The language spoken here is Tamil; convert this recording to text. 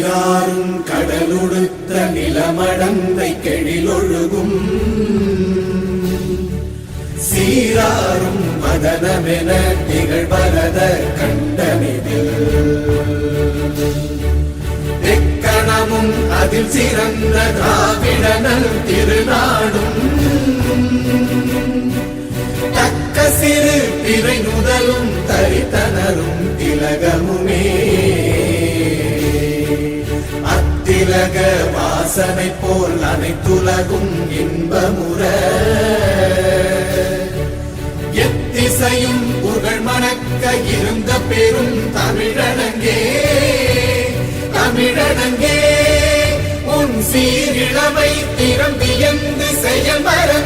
நீராறும் கடலுடுத்த நிலமடந்தை கெழிலொழுகும். சீராறும் மதனமென திகழ்வரத கண்டனிதில். எக்கணமும் அதில் சிறந்த திராவிடனல் திருநாடும். தக்க சிறு பிறை நுதலும் தரித்தனரும். உலக வாசனை போல் அனைத்துலகும் இன்பமுற எத்திசையும் புகழ் மணக்க இருந்த பெரும் தமிழனங்கே தமிழனங்கே உன் சீரிழமை திறந்து எந்த செயல் மர